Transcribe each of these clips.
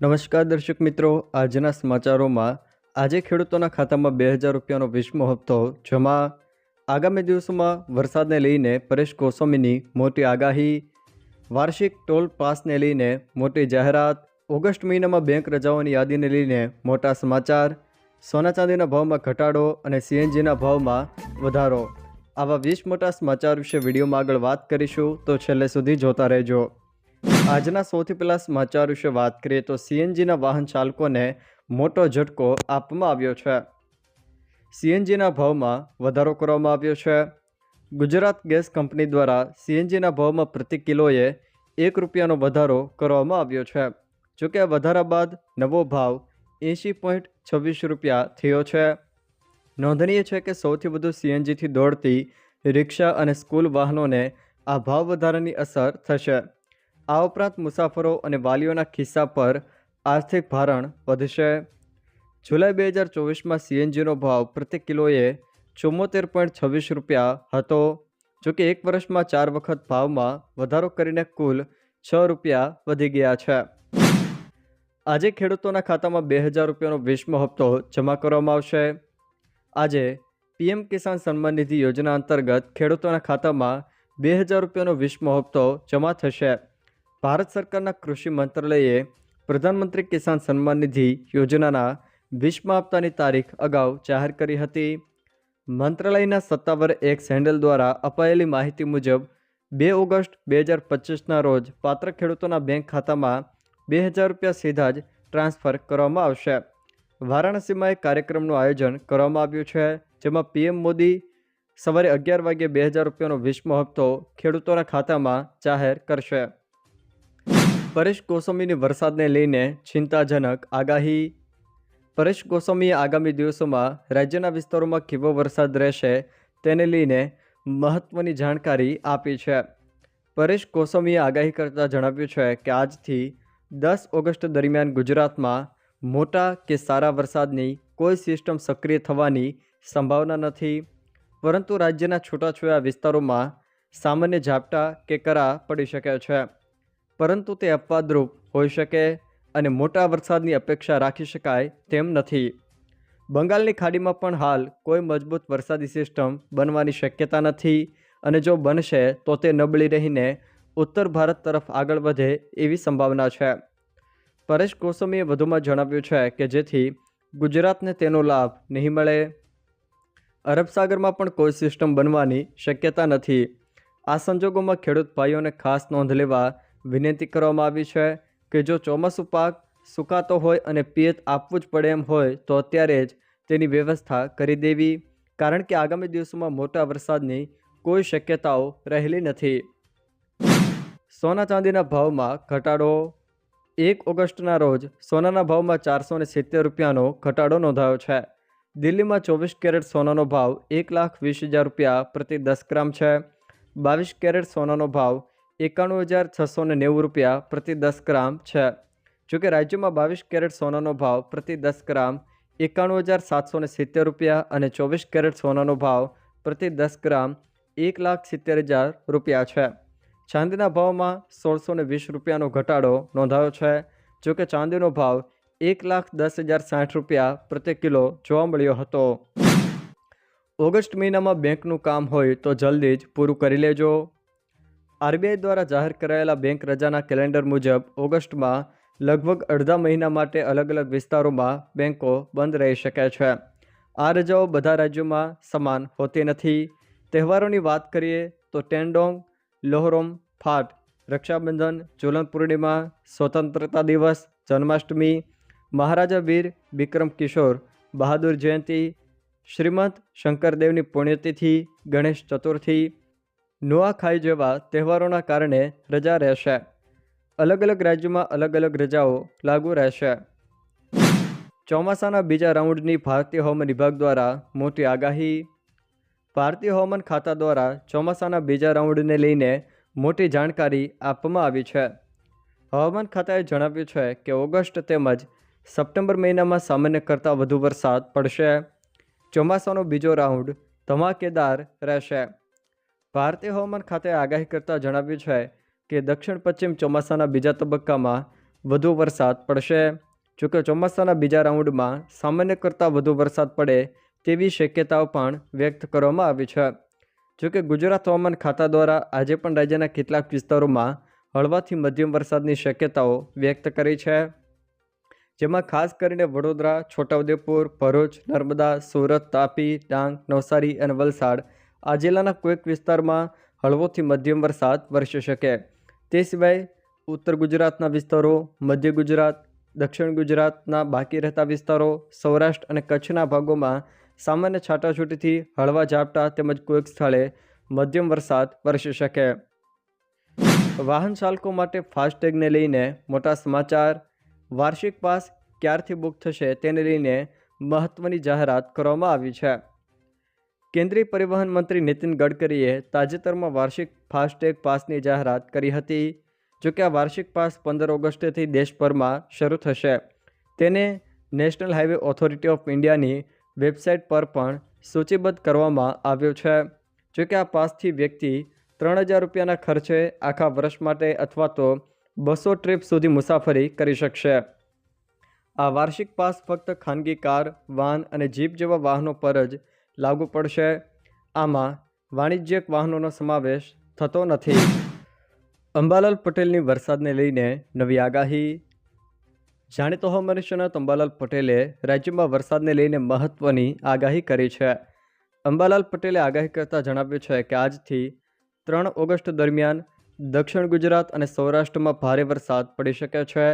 નમસ્કાર દર્શક મિત્રો, આજના સમાચારોમાં આજે ખેડૂતોના ખાતામાં બે હજાર રૂપિયાનો વીસમો હપ્તો, જમા આગામી દિવસોમાં વરસાદને લઈને પરેશ ગોસ્વામીની મોટી આગાહી, વાર્ષિક ટોલ પાસને લઈને મોટી જાહેરાત, ઓગસ્ટ મહિનામાં બેંક રજાઓની યાદીને લઈને મોટા સમાચાર, સોના ચાંદીના ભાવમાં ઘટાડો અને સીએનજીના ભાવમાં વધારો. આવા વીસ મોટા સમાચાર વિશે વિડીયોમાં આગળ વાત કરીશું, તો છેલ્લે સુધી જોતા રહેજો. આજના સૌથી પહેલાં સમાચાર વિશે વાત કરીએ તો સીએનજીના વાહન ચાલકોને મોટો ઝટકો આપવામાં આવ્યો છે. સીએનજીના ભાવમાં વધારો કરવામાં આવ્યો છે. ગુજરાત ગેસ કંપની દ્વારા સીએનજીના ભાવમાં પ્રતિ કિલોએ એક રૂપિયાનો વધારો કરવામાં આવ્યો છે. જોકે વધારા બાદ નવો ભાવ એંશી પોઈન્ટ છવ્વીસ રૂપિયા થયો છે. નોંધનીય છે કે સૌથી વધુ સીએનજીથી દોડતી રિક્ષા અને સ્કૂલ વાહનોને આ ભાવ વધારાની અસર થશે. આ ઉપરાંત મુસાફરો અને વાલીઓના ખિસ્સા પર આર્થિક ભારણ વધશે. જુલાઈ બે હજાર ચોવીસમાં સીએનજીનો ભાવ પ્રતિ કિલોએ ચુમ્મોતેર પોઈન્ટ છવ્વીસ રૂપિયા હતો જોકે એક વર્ષમાં ચાર વખત ભાવમાં વધારો કરીને કુલ છ રૂપિયા વધી ગયા છે. આજે ખેડૂતોના ખાતામાં બે હજાર રૂપિયાનો વીસમો હપ્તો જમા કરવામાં આવશે. આજે પીએમ કિસાન સન્માન નિધિ યોજના અંતર્ગત ખેડૂતોના ખાતામાં બે હજાર રૂપિયાનો વીસમો હપ્તો જમા થશે. ભારત સરકારના કૃષિ મંત્રાલયે પ્રધાનમંત્રી કિસાન સન્માન નિધિ યોજનાના વીસમા હપ્તાની તારીખ અગાઉ જાહેર કરી હતી. મંત્રાલયના સત્તાવાર એક્સ હેન્ડલ દ્વારા અપાયેલી માહિતી મુજબ, બે ઓગસ્ટ બે હજાર પચીસના રોજ પાત્ર ખેડૂતોના બેંક ખાતામાં બે હજાર રૂપિયા સીધા જ ટ્રાન્સફર કરવામાં આવશે. વારાણસીમાં એક કાર્યક્રમનું આયોજન કરવામાં આવ્યું છે, જેમાં પીએમ મોદી સવારે અગિયાર વાગ્યે બે હજાર રૂપિયાનો વીસમો હપ્તો ખેડૂતોના ખાતામાં જાહેર કરશે. પરેશ ગોસ્વામીની વરસાદને લઈને ચિંતાજનક આગાહી. પરેશ ગોસ્વામીએ આગામી દિવસોમાં રાજ્યના વિસ્તારોમાં કેવો વરસાદ રહેશે તેને લઈને મહત્ત્વની જાણકારી આપી છે. પરેશ ગોસ્વામીએ આગાહી કરતાં જણાવ્યું છે કે આજથી દસ ઓગસ્ટ દરમિયાન ગુજરાતમાં મોટા કે સારા વરસાદની કોઈ સિસ્ટમ સક્રિય થવાની સંભાવના નથી. પરંતુ રાજ્યના છૂટાછવાયા વિસ્તારોમાં સામાન્ય ઝાપટા કે કરા પડી શકે છે. પરંતુ તે અપવાદરૂપ હોઈ શકે અને મોટા વરસાદની અપેક્ષા રાખી શકાય તેમ નથી. બંગાળની ખાડીમાં પણ હાલ કોઈ મજબૂત વરસાદી સિસ્ટમ બનવાની શક્યતા નથી અને જો બનશે તો તે નબળી રહીને ઉત્તર ભારત તરફ આગળ વધે એવી સંભાવના છે. પરેશ ગોસ્વામીએ વધુમાં જણાવ્યું છે કે જેથી ગુજરાતને તેનો લાભ નહીં મળે. અરબ સાગરમાં પણ કોઈ સિસ્ટમ બનવાની શક્યતા નથી. આ સંજોગોમાં ખેડૂત ભાઈઓને ખાસ નોંધ લેવા વિનંતી કરવામાં આવી છે કે જો ચોમાસું પાક સુકાતો હોય અને પિયત આપવું જ પડે એમ હોય, તો અત્યારે જ તેની વ્યવસ્થા કરી દેવી. કારણ કે આગામી દિવસોમાં મોટા વરસાદની કોઈ શક્યતાઓ રહેલી નથી. સોના ચાંદીના ભાવમાં ઘટાડો. એક ઓગસ્ટના રોજ સોનાના ભાવમાં ચારસો ને સિત્તેર રૂપિયાનો ઘટાડો નોંધાયો છે. દિલ્હીમાં ચોવીસ કેરેટ સોનાનો ભાવ એક લાખ વીસ હજાર રૂપિયા પ્રતિ દસ ગ્રામ છે. બાવીસ કેરેટ સોનાનો ભાવ એકાણું હજાર છસો ને નેવું રૂપિયા પ્રતિ દસ ગ્રામ છે. જોકે રાજ્યમાં બાવીસ કેરેટ સોનાનો ભાવ પ્રતિ દસ ગ્રામ એકાણું હજાર સાતસો ને સિત્તેર રૂપિયા અને ચોવીસ કેરેટ સોનાનો ભાવ પ્રતિ દસ ગ્રામ એક લાખ સિત્તેર હજાર રૂપિયા છે. ચાંદીના ભાવમાં સોળસો ને વીસ રૂપિયાનો ઘટાડો નોંધાયો છે. જોકે ચાંદીનો ભાવ એક લાખ દસ હજાર સાઠ રૂપિયા પ્રતિ કિલો જોવા મળ્યો હતો. ઓગસ્ટ મહિનામાં બેંકનું કામ હોય તો જલ્દી જ પૂરું કરી લેજો. આરબીઆઈ દ્વારા જાહેર કરાયેલા બેંક રજાના કેલેન્ડર મુજબ ઓગસ્ટમાં લગભગ અડધા મહિના માટે અલગ અલગ વિસ્તારોમાં બેંકો બંધ રહી શકે છે. આ રજાઓ બધા રાજ્યોમાં સમાન હોતી નથી. તહેવારોની વાત કરીએ તો ટેન્ડોંગ લોહરોમ, ફાટ, રક્ષાબંધન જુલન પૂર્ણિમા, સ્વતંત્રતા દિવસ, જન્માષ્ટમી, મહારાજા વીર વિક્રમ કિશોર, બહાદુર જયંતી, શ્રીમંત શંકરદેવની પુણ્યતિથિ, ગણેશ ચતુર્થી નુઆખાઈ જેવા તહેવારોના કારણે રજા રહેશે. અલગ અલગ રાજ્યોમાં અલગ અલગ રજાઓ લાગુ રહેશે. ચોમાસાના બીજા રાઉન્ડની ભારતીય હવામાન વિભાગ દ્વારા મોટી આગાહી. ભારતીય હવામાન ખાતા દ્વારા ચોમાસાના બીજા રાઉન્ડને લઈને મોટી જાણકારી આપવામાં આવી છે. હવામાન ખાતાએ જણાવ્યું છે કે ઓગસ્ટ તેમજ સપ્ટેમ્બર મહિનામાં સામાન્ય કરતાં વધુ વરસાદ પડશે. ચોમાસાનો બીજો રાઉન્ડ ધમાકેદાર રહેશે. ભારતીય હવામાન ખાતે આગાહી કરતાં જણાવ્યું છે કે દક્ષિણ પશ્ચિમ ચોમાસાના બીજા તબક્કામાં વધુ વરસાદ પડશે. જોકે ચોમાસાના બીજા રાઉન્ડમાં સામાન્ય કરતાં વધુ વરસાદ પડે તેવી શક્યતાઓ પણ વ્યક્ત કરવામાં આવી છે. જોકે ગુજરાત હવામાન ખાતા દ્વારા આજે પણ રાજ્યના કેટલાક વિસ્તારોમાં હળવાથી મધ્યમ વરસાદની શક્યતાઓ વ્યક્ત કરી છે. જેમાં ખાસ કરીને વડોદરા, છોટાઉદેપુર, ભરૂચ, નર્મદા, સુરત, તાપી, ડાંગ, નવસારી અને વલસાડ આ જિલ્લાના કોઈક વિસ્તારમાં હળવોથી મધ્યમ વરસાદ વરસી શકે. તે સિવાય ઉત્તર ગુજરાતના વિસ્તારો, મધ્ય ગુજરાત, દક્ષિણ ગુજરાતના બાકી રહેતા વિસ્તારો, સૌરાષ્ટ્ર અને કચ્છના ભાગોમાં સામાન્ય છાંટાછૂટીથી હળવા ઝાપટા તેમજ કોઈક સ્થળે મધ્યમ વરસાદ વરસી શકે. વાહન ચાલકો માટે ફાસ્ટેગને લઈને મોટા સમાચાર. વાર્ષિક પાસ ક્યારથી બુક થશે તેને લઈને મહત્ત્વની જાહેરાત કરવામાં આવી છે. કેન્દ્રીય પરિવહન મંત્રી નીતિન ગડકરીએ તાજેતરમાં વાર્ષિક ફાસ્ટેગ પાસની જાહેરાત કરી હતી જોકે આ વાર્ષિક પાસ પંદર ઓગસ્ટથી દેશભરમાં શરૂ થશે. તેને નેશનલ હાઈવે ઓથોરિટી ઓફ ઇન્ડિયાની વેબસાઇટ પર પણ સૂચિબદ્ધ કરવામાં આવ્યો છે. જોકે આ પાસથી વ્યક્તિ ત્રણ હજાર રૂપિયાના ખર્ચે આખા વર્ષ માટે અથવા તો બસો ટ્રીપ સુધી મુસાફરી કરી શકશે. આ વાર્ષિક પાસ ફક્ત ખાનગી કાર વાન અને જીપ જેવા વાહનો પર જ લાગુ પડશે. આમાં વાણિજ્યક વાહનોનો સમાવેશ થતો નથી. અંબાલાલ પટેલની વરસાદને લઈને નવી આગાહી. જાણીતો હવામાન નિષ્ણાત અંબાલાલ પટેલે રાજ્યમાં વરસાદને લઈને મહત્ત્વની આગાહી કરી છે. અંબાલાલ પટેલે આગાહી કરતાં જણાવ્યું છે કે આજથી ત્રણ ઓગસ્ટ દરમિયાન દક્ષિણ ગુજરાત અને સૌરાષ્ટ્રમાં ભારે વરસાદ પડી શકે છે.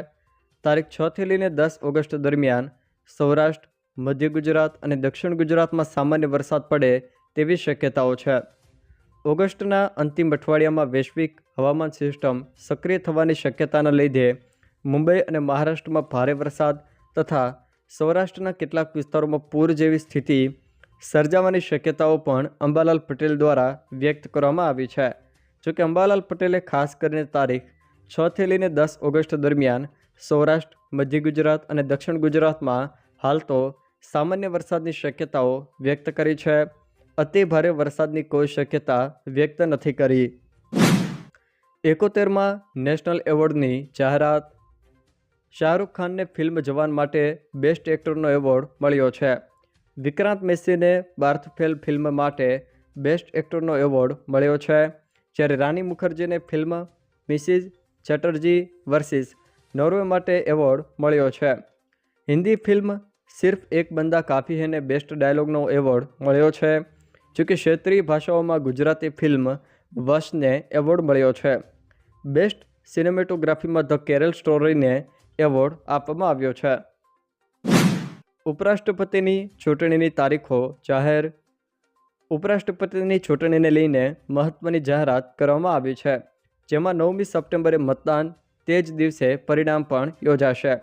તારીખ છથી લઈને દસ ઓગસ્ટ દરમિયાન સૌરાષ્ટ્ર મધ્ય ગુજરાત અને દક્ષિણ ગુજરાતમાં સામાન્ય વરસાદ પડે તેવી શક્યતાઓ છે. ઓગસ્ટના અંતિમ અઠવાડિયામાં વૈશ્વિક હવામાન સિસ્ટમ સક્રિય થવાની શક્યતાના લીધે મુંબઈ અને મહારાષ્ટ્રમાં ભારે વરસાદ તથા સૌરાષ્ટ્રના કેટલાક વિસ્તારોમાં પૂર જેવી સ્થિતિ સર્જાવાની શક્યતાઓ પણ અંબાલાલ પટેલ દ્વારા વ્યક્ત કરવામાં આવી છે. જોકે અંબાલાલ પટેલે ખાસ કરીને તારીખ છથી લઈને દસ ઓગસ્ટ દરમિયાન સૌરાષ્ટ્ર, મધ્ય ગુજરાત અને દક્ષિણ ગુજરાતમાં હાલ તો સામાન્ય વરસાદની શક્યતાઓ વ્યક્ત કરી છે. અતિ ભારે વરસાદની કોઈ શક્યતા વ્યક્ત નથી કરી. એકોતેરમાં નેશનલ એવોર્ડની જાહેરાત. શાહરૂખ ખાનને ફિલ્મ જવાન માટે બેસ્ટ એક્ટરનો એવોર્ડ મળ્યો છે. વિક્રાંત મેસીને બાર્થફેલ ફિલ્મ માટે બેસ્ટ એક્ટરનો એવોર્ડ મળ્યો છે. જ્યારે Rani મુખર્જીને film Mrs Chatterjee versus Norway માટે એવોર્ડ મળ્યો છે. હિન્દી ફિલ્મ સિર્ફ એક બંદા કાફી હેને બેસ્ટ ડાયલોગનો એવોર્ડ મળ્યો છે જોકે ક્ષેત્રીય ભાષાઓમાં ગુજરાતી ફિલ્મ વશને એવોર્ડ મળ્યો છે. બેસ્ટ સિનેમેટોગ્રાફીમાં ધ કેરલ સ્ટોરીને એવોર્ડ આપવામાં આવ્યો છે. ઉપરાષ્ટ્રપતિની ચૂંટણીની તારીખો જાહેર. ઉપરાષ્ટ્રપતિની ચૂંટણીને લઈને મહત્ત્વની જાહેરાત કરવામાં આવી છે, જેમાં નવમી સપ્ટેમ્બરે મતદાન તે જ દિવસે પરિણામ પણ યોજાશે.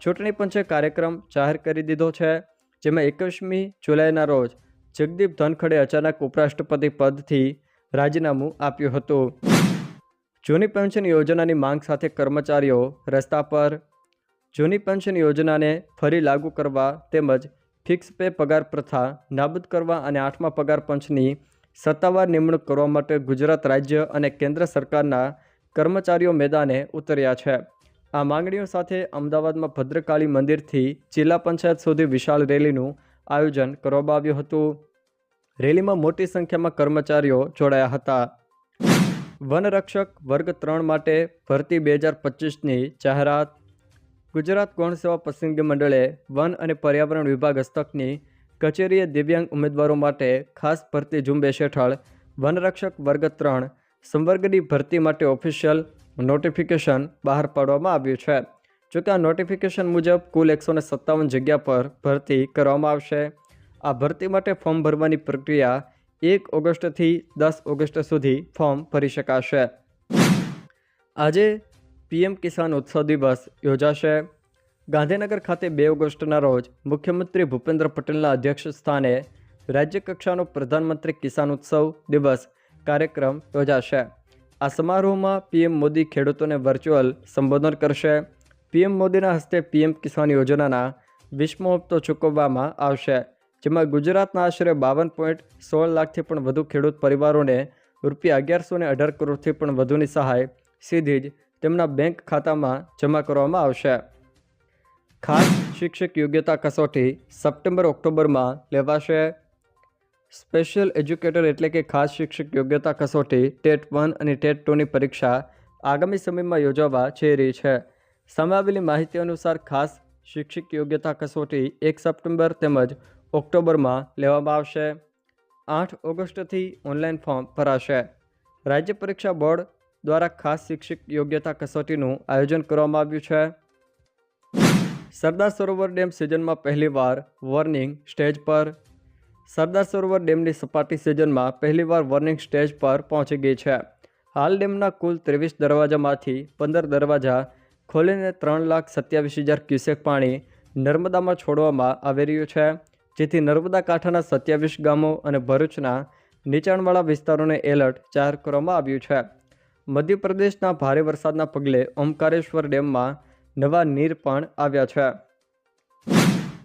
ચૂંટણી પંચે કાર્યક્રમ જાહેર કરી દીધો છે, જેમાં એકવીસમી જુલાઈના રોજ જગદીપ ધનખડે અચાનક ઉપરાષ્ટ્રપતિ પદથી રાજીનામું આપ્યું હતું. જૂની પેન્શન યોજનાની માંગ સાથે કર્મચારીઓ રસ્તા પર જૂની પેન્શન યોજનાને ફરી લાગુ કરવા તેમજ ફિક્સ પે પગાર પ્રથા નાબૂદ કરવા અને આઠમા પગાર પંચની સત્તાવાર નિમણૂક કરવા માટે ગુજરાત રાજ્ય અને કેન્દ્ર સરકારના કર્મચારીઓ મેદાને ઉતર્યા છે. આ માંગણીઓ સાથે અમદાવાદમાં ભદ્રકાળી મંદિરથી જિલ્લા પંચાયત સુધી વિશાળ રેલીનું આયોજન કરવામાં આવ્યું હતું. રેલીમાં મોટી સંખ્યામાં કર્મચારીઓ જોડાયા હતા. વનરક્ષક વર્ગ ત્રણ માટે ભરતી બે હજાર પચીસની જાહેરાત. ગુજરાત ગૌણ સેવા પસંદગી મંડળે વન અને પર્યાવરણ વિભાગ હસ્તકની કચેરીએ દિવ્યાંગ ઉમેદવારો માટે ખાસ ભરતી ઝુંબેશ હેઠળ વનરક્ષક વર્ગ ત્રણ સંવર્ગની ભરતી માટે ઓફિશિયલ નોટિફિકેશન બહાર પાડવામાં આવ્યું છે. જોકે આ નોટિફિકેશન મુજબ કુલ એકસો સત્તાવન જગ્યા પર ભરતી કરવામાં આવશે. આ ભરતી માટે ફોર્મ ભરવાની પ્રક્રિયા એક ઓગસ્ટથી દસ ઓગસ્ટ સુધી ફોર્મ ભરી શકાશે. આજે પીએમ કિસાન ઉત્સવ દિવસ યોજાશે. ગાંધીનગર ખાતે બે ઓગસ્ટના રોજ મુખ્યમંત્રી ભૂપેન્દ્ર પટેલના અધ્યક્ષ સ્થાને રાજ્ય કક્ષાનો પ્રધાનમંત્રી કિસાન ઉત્સવ દિવસ કાર્યક્રમ યોજાશે. આ સમારોહમાં પીએમ મોદી ખેડૂતોને વર્ચ્યુઅલ સંબોધન કરશે. પીએમ મોદીના હસ્તે પીએમ કિસાન યોજનાના વીસમો હપ્તો ચૂકવવામાં આવશે, જેમાં ગુજરાતના આશરે બાવન પોઈન્ટ સોળ લાખથી પણ વધુ ખેડૂત પરિવારોને રૂપિયા અગિયારસો ને અઢાર કરોડથી પણ વધુની સહાય સીધી જ તેમના બેંક ખાતામાં જમા કરવામાં આવશે. ખાસ શિક્ષક યોગ્યતા કસોટી સપ્ટેમ્બર ઓક્ટોબરમાં લેવાશે. સ્પેશિયલ એજ્યુકેટર એટલે કે ખાસ શિક્ષક યોગ્યતા કસોટી, ટેટ વન અને ટેટ ટુની પરીક્ષા આગામી સમયમાં યોજાવા જઈ રહી છે. સામે માહિતી અનુસાર ખાસ શિક્ષક યોગ્યતા કસોટી એક સપ્ટેમ્બર તેમજ ઓક્ટોબરમાં લેવામાં આવશે. આઠ ઓગસ્ટથી ઓનલાઈન ફોર્મ ભરાશે. રાજ્ય પરીક્ષા બોર્ડ દ્વારા ખાસ શિક્ષક યોગ્યતા કસોટીનું આયોજન કરવામાં આવ્યું છે. સરદાર સરોવર ડેમ સિઝનમાં પહેલીવાર વોર્નિંગ સ્ટેજ પર સરદાર સરોવર ડેમની સપાટી સિઝનમાં પહેલીવાર વોર્નિંગ સ્ટેજ પર પહોંચી ગઈ છે. હાલ ડેમના કુલ ત્રેવીસ દરવાજામાંથી પંદર દરવાજા ખોલીને ત્રણ લાખ સત્યાવીસ હજાર ક્યુસેક પાણી નર્મદામાં છોડવામાં આવી રહ્યું છે. જેથી નર્મદા કાંઠાના સત્યાવીસ ગામો અને ભરૂચના નીચાણવાળા વિસ્તારોને એલર્ટ જાહેર કરવામાં આવ્યું છે. મધ્યપ્રદેશના ભારે વરસાદના પગલે ઓમકારેશ્વર ડેમમાં નવા નીર પણ આવ્યા છે.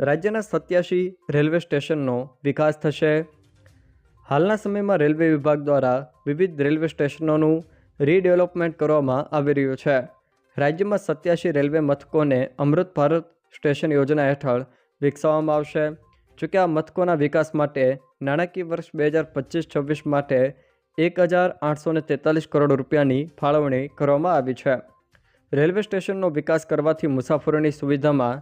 રાજ્યના સત્યાસી રેલવે સ્ટેશનનો વિકાસ થશે. હાલના સમયમાં રેલવે વિભાગ દ્વારા વિવિધ રેલવે સ્ટેશનોનું રીડેવલપમેન્ટ કરવામાં આવી રહ્યું છે. રાજ્યમાં સત્યાસી રેલવે મથકોને અમૃત ભારત સ્ટેશન યોજના હેઠળ વિકસાવવામાં આવશે. જોકે આ મથકોના વિકાસ માટે નાણાકીય વર્ષ બે હજાર પચીસ છવ્વીસ માટે એક હજાર આઠસો ને તેતાલીસ કરોડ રૂપિયાની ફાળવણી કરવામાં આવી છે. રેલવે સ્ટેશનનો વિકાસ કરવાથી મુસાફરોની સુવિધામાં